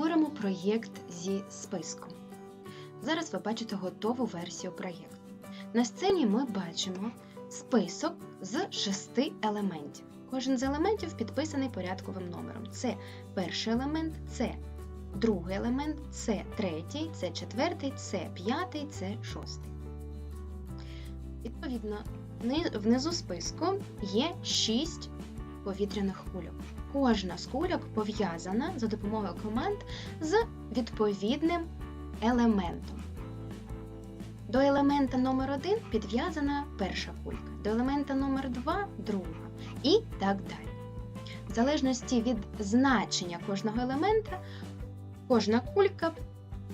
Створимо проєкт зі списком. Зараз ви бачите готову версію проєкту. На сцені ми бачимо список з шести елементів. Кожен з елементів підписаний порядковим номером. Це перший елемент, це другий елемент, це третій, це четвертий, це п'ятий, це шостий. Відповідно, внизу списку є шість повітряних кульок. Кожна з кульок пов'язана за допомогою команд з відповідним елементом. До елемента номер 1 підв'язана перша кулька, до елемента номер 2 друга і так далі. В залежності від значення кожного елемента, кожна кулька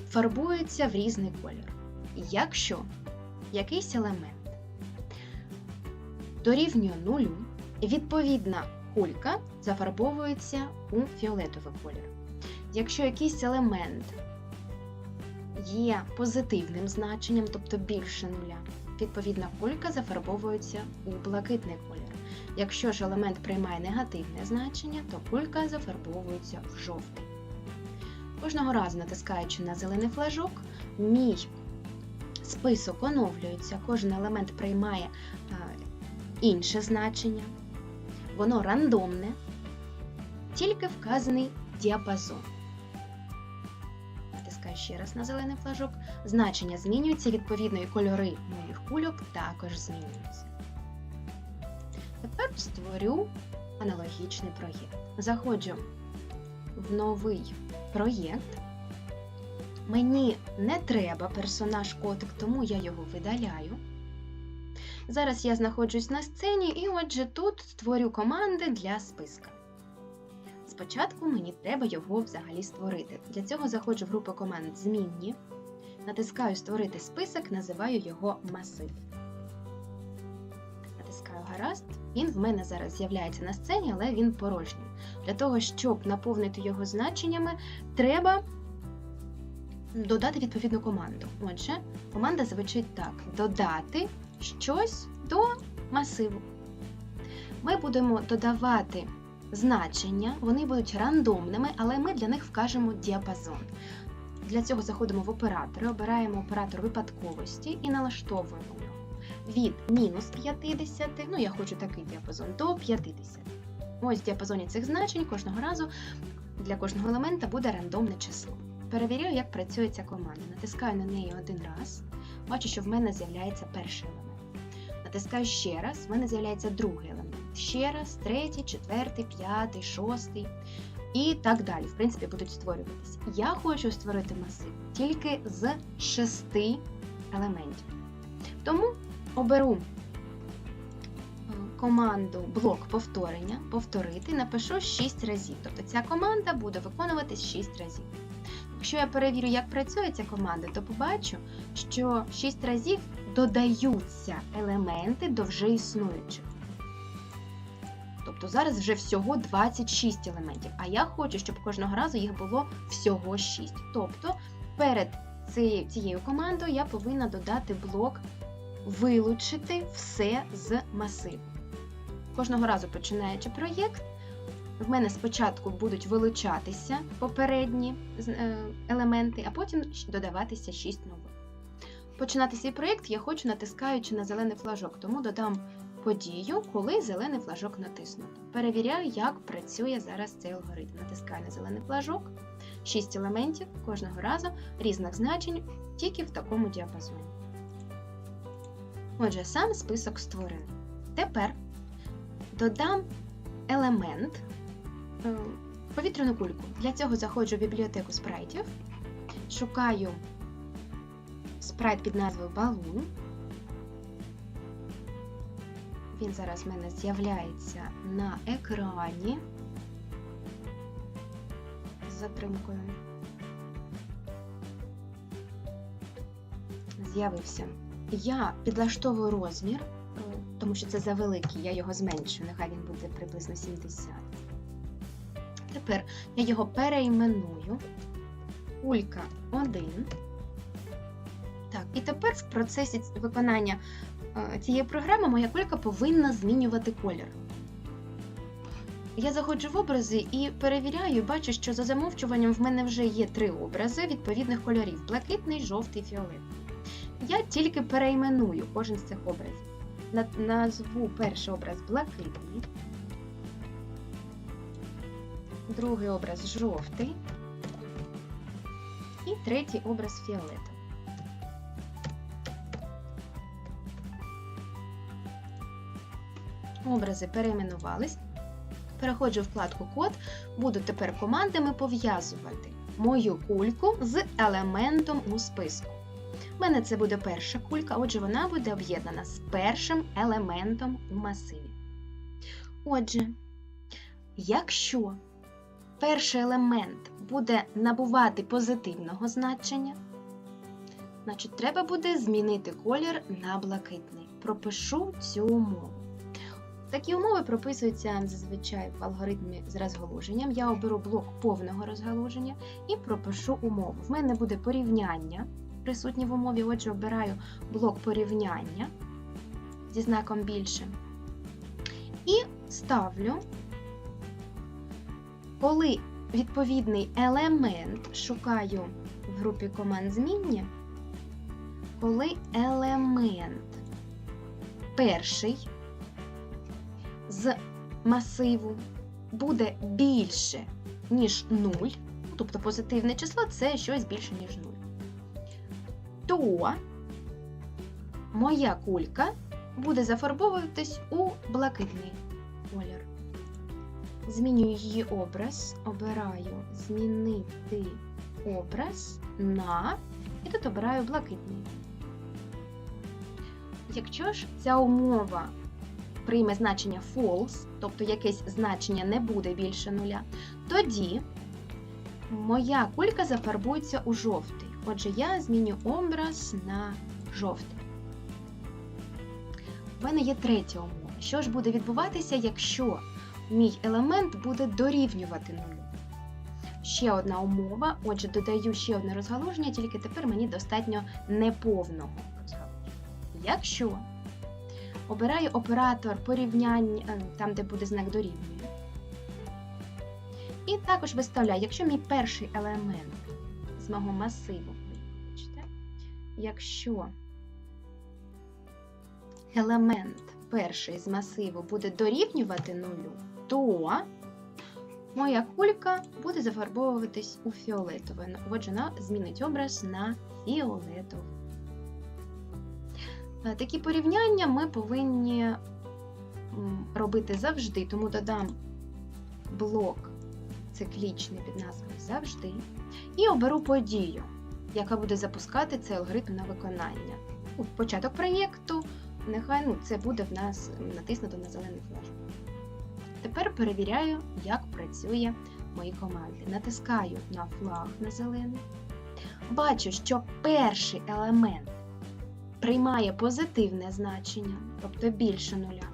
фарбується в різний колір. Якщо якийсь елемент дорівнює нулю, відповідна кулька зафарбовується у фіолетовий колір. Якщо якийсь елемент є позитивним значенням, тобто більше нуля, відповідна кулька зафарбовується у блакитний колір. Якщо ж елемент приймає негативне значення, то кулька зафарбовується в жовтий. Кожного разу, натискаючи на зелений флажок, мій список оновлюється, кожен елемент приймає а, інше значення, воно рандомне, тільки вказаний діапазон. Натискаю ще раз на зелений флажок. Значення змінюються, відповідно, і кольори моїх кульок також змінюються. Тепер створю аналогічний проєкт. Заходжу в новий проєкт. Мені не треба персонаж котик, тому я його видаляю. Зараз я знаходжусь на сцені, і отже тут створю команди для списка. Спочатку мені треба його взагалі створити. Для цього заходжу в групу команд Змінні, натискаю Створити список, називаю його масив. Натискаю гаразд. Він в мене зараз з'являється на сцені, але він порожній. Для того, щоб наповнити його значеннями, треба додати відповідну команду. Отже, команда звучить так: додати щось до масиву. Ми будемо додавати значення, вони будуть рандомними, але ми для них вкажемо діапазон. Для цього заходимо в оператори, обираємо оператор випадковості і налаштовуємо його від мінус 50, ну я хочу такий діапазон, до 50. Ось в діапазоні цих значень кожного разу для кожного елемента буде рандомне число. Перевіряю, як працює ця команда. Натискаю на неї один раз, бачу, що в мене з'являється перший елемент. Натискаю ще раз, в мене з'являється другий елемент. Ще раз, третій, четвертий, п'ятий, шостий і так далі. В принципі, будуть створюватися. Я хочу створити масив тільки з шести елементів. Тому оберу е, команду блок повторення, повторити, напишу 6 разів. Тобто ця команда буде виконуватись 6 разів. Якщо я перевірю, як працює ця команда, то побачу, що 6 разів додаються елементи до вже існуючих. Тобто зараз вже всього 26 елементів, а я хочу, щоб кожного разу їх було всього 6. Тобто перед цією, командою я повинна додати блок вилучити все з масиву. Кожного разу починаючи проєкт, в мене спочатку будуть вилучатися попередні е, елементи, а потім додаватися 6 нових. Починати свій проєкт я хочу натискаючи на зелений флажок, тому додам подію, коли зелений флажок натиснуто. Перевіряю, як працює зараз цей алгоритм. Натискаю на зелений флажок, 6 елементів кожного разу різних значень, тільки в такому діапазоні. Отже, сам список створений. Тепер додам елемент повітряну кульку. Для цього заходжу в бібліотеку спрайтів, шукаю спрайт під назвою Балун. Він зараз в мене з'являється на екрані з затримкою. З'явився. Я підлаштовую розмір, е, тому що це завеликий, я його зменшую, нехай він буде приблизно 70. Тепер я його перейменую. Кулька 1. Так, і тепер в процесі виконання е, цієї програми моя кулька повинна змінювати колір. я заходжу в образи і перевіряю, бачу, що за замовчуванням в мене вже є три образи відповідних кольорів: блакитний, жовтий, фіолетовий. Я тільки перейменую кожен з цих образів. Назву перший образ блакитний, другий образ жовтий і третій образ фіолетовий. Образи перейменувались. Переходжу вкладку Код, буду тепер командами пов'язувати мою кульку з елементом у списку. У мене це буде перша кулька, отже, вона буде об'єднана з першим елементом у масиві. Отже, якщо перший елемент буде набувати позитивного значення, значить треба буде змінити колір на блакитний. Пропишу цю умову. Такі умови прописуються зазвичай в алгоритмі з розгалуженням. Я оберу блок повного розгалуження і пропишу умову. В мене буде порівняння присутнє в умові, отже, обираю блок порівняння зі знаком більше. І ставлю, коли відповідний елемент шукаю в групі команд змінні, коли елемент перший з масиву буде більше, ніж 0, тобто позитивне число це щось більше, ніж 0, то моя кулька буде зафарбовуватись у блакитний колір. Змінюю її образ, обираю змінити образ на і тут обираю блакитний. Якщо ж ця умова прийме значення false, тобто якесь значення не буде більше нуля, тоді моя кулька зафарбується у жовтий. Отже, я зміню образ на жовтий. У мене є третя умова. Що ж буде відбуватися, якщо мій елемент буде дорівнювати нулю? Ще одна умова, отже, додаю ще одне розгалуження, тільки тепер мені достатньо неповного розгалуження. Якщо обираю оператор порівняння, е, там, де буде знак дорівнює. І також виставляю, якщо мій перший елемент з мого масиву, якщо елемент перший з масиву буде дорівнювати нулю, то моя кулька буде зафарбовуватись у фіолетове. Отже, вона змінить образ на фіолетовий. Е, Такі порівняння ми повинні робити завжди, тому додам блок циклічний під назвою завжди і оберу подію, яка буде запускати цей алгоритм на виконання. Початок проєкту нехай ну, це буде в нас натиснуто на зелений флажок. Тепер перевіряю, як працює мої команди. Натискаю на флаг на зелений. Бачу, що перший елемент приймає позитивне значення, тобто більше нуля.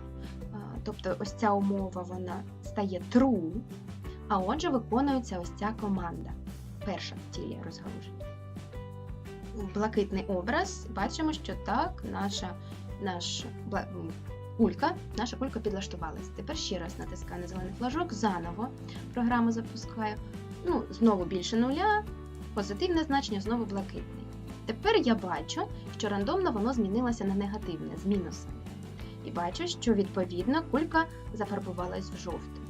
Тобто ось ця умова вона стає true, а отже виконується ось ця команда. Перша в тілі розгалуження. Блакитний образ, бачимо, що так, наша, наш, кулька, наша кулька підлаштувалась. Тепер ще раз натискаю на зелений флажок, заново програму запускаю. Ну, знову більше нуля, позитивне значення, знову блакитний. Тепер я бачу, що рандомно воно змінилося на негативне з мінусом. І бачу, що відповідно кулька зафарбувалась в жовтий.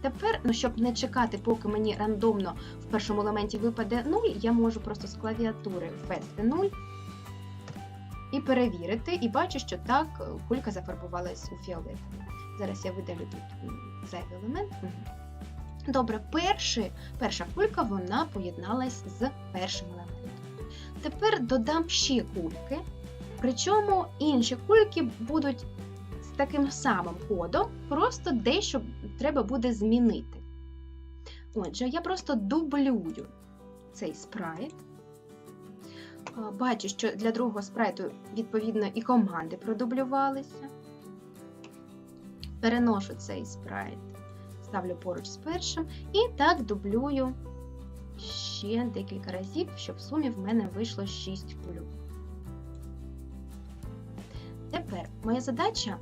Тепер, ну, щоб не чекати, поки мені рандомно в першому елементі випаде 0, я можу просто з клавіатури ввести 0 і перевірити, і бачу, що так кулька зафарбувалась у фіолетовий. Зараз я видалю тут зайвий елемент. Добре, перший, перша кулька вона поєдналась з першим елементом. Тепер додам ще кульки, причому інші кульки будуть з таким самим кодом, просто дещо треба буде змінити. Отже, я просто дублюю цей спрайт. Бачу, що для другого спрайту, відповідно, і команди продублювалися. Переношу цей спрайт, ставлю поруч з першим, і так дублюю ще декілька разів, щоб в сумі в мене вийшло 6 кульок. Тепер моя задача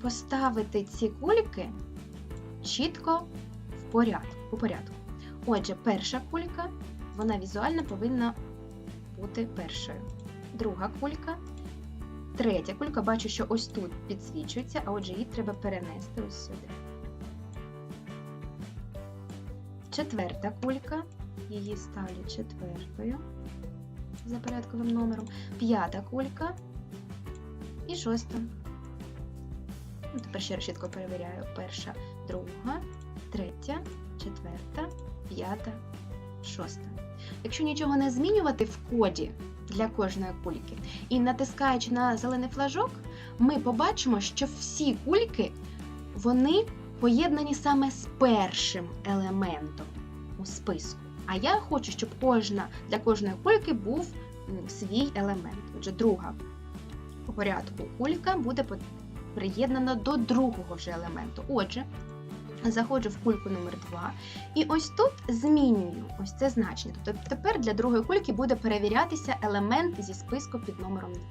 поставити ці кульки чітко в по порядку. Отже, перша кулька, вона візуально повинна бути першою. Друга кулька. Третя кулька, бачу, що ось тут підсвічується, а отже, її треба перенести ось сюди. Четверта кулька. Її ставлю четвертою за порядковим номером. П'ята кулька і шоста. Ну, тепер ще чітко перевіряю. Перша, друга, третя, четверта, п'ята, шоста. Якщо нічого не змінювати в коді для кожної кульки, і натискаючи на зелений флажок, ми побачимо, що всі кульки вони поєднані саме з першим елементом у списку. А я хочу, щоб кожна для кожної кульки був свій елемент. Отже, друга по порядку кулька буде приєднана до другого вже елементу. Отже, заходжу в кульку номер 2 і ось тут змінюю ось це значення. Тобто тепер для другої кульки буде перевірятися елемент зі списку під номером 2.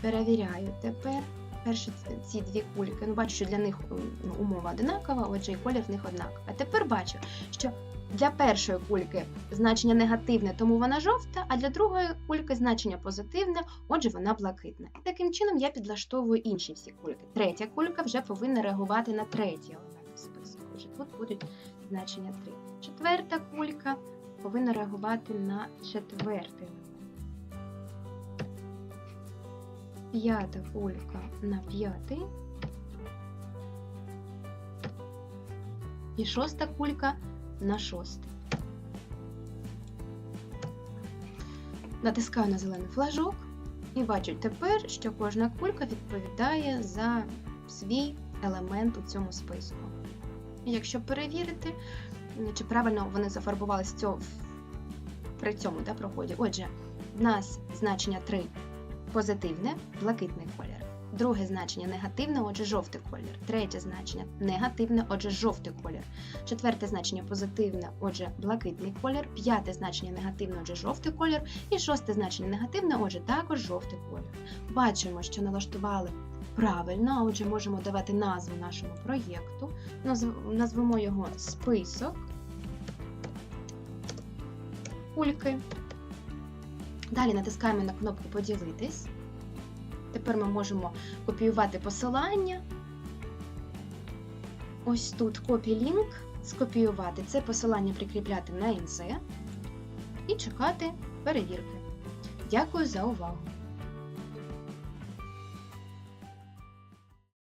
Перевіряю тепер перші ці дві кульки. Ну, бачу, що для них ну, умова одинакова, отже, і колір в них однаковий. А тепер бачу, що для першої кульки значення негативне, тому вона жовта, а для другої кульки значення позитивне, отже, вона блакитна. І таким чином я підлаштовую інші всі кульки. Третя кулька вже повинна реагувати на третій елемент списку. Отже, тут будуть значення 3. Четверта кулька повинна реагувати на четвертий елемент. П'ята кулька на п'ятий. І шоста кулька на шостий. Натискаю на зелений флажок і бачу тепер, що кожна кулька відповідає за свій елемент у цьому списку. Якщо перевірити, чи правильно вони зафарбувалися при цьому да, проході. Отже, в нас значення 3 позитивне, блакитний колір. Друге значення негативне, отже, жовтий колір. Третє значення негативне, отже, жовтий колір. Четверте значення позитивне, отже, блакитний колір. П'яте значення негативне, отже, жовтий колір. І шосте значення негативне, отже, також жовтий колір. Бачимо, що налаштували правильно, а отже, можемо давати назву нашому проєкту. Назвемо його список. Кульки. Далі натискаємо на кнопку Поділитись. Тепер ми можемо копіювати посилання. Ось тут копі-лінк, скопіювати це посилання прикріпляти на інце і чекати перевірки. Дякую за увагу!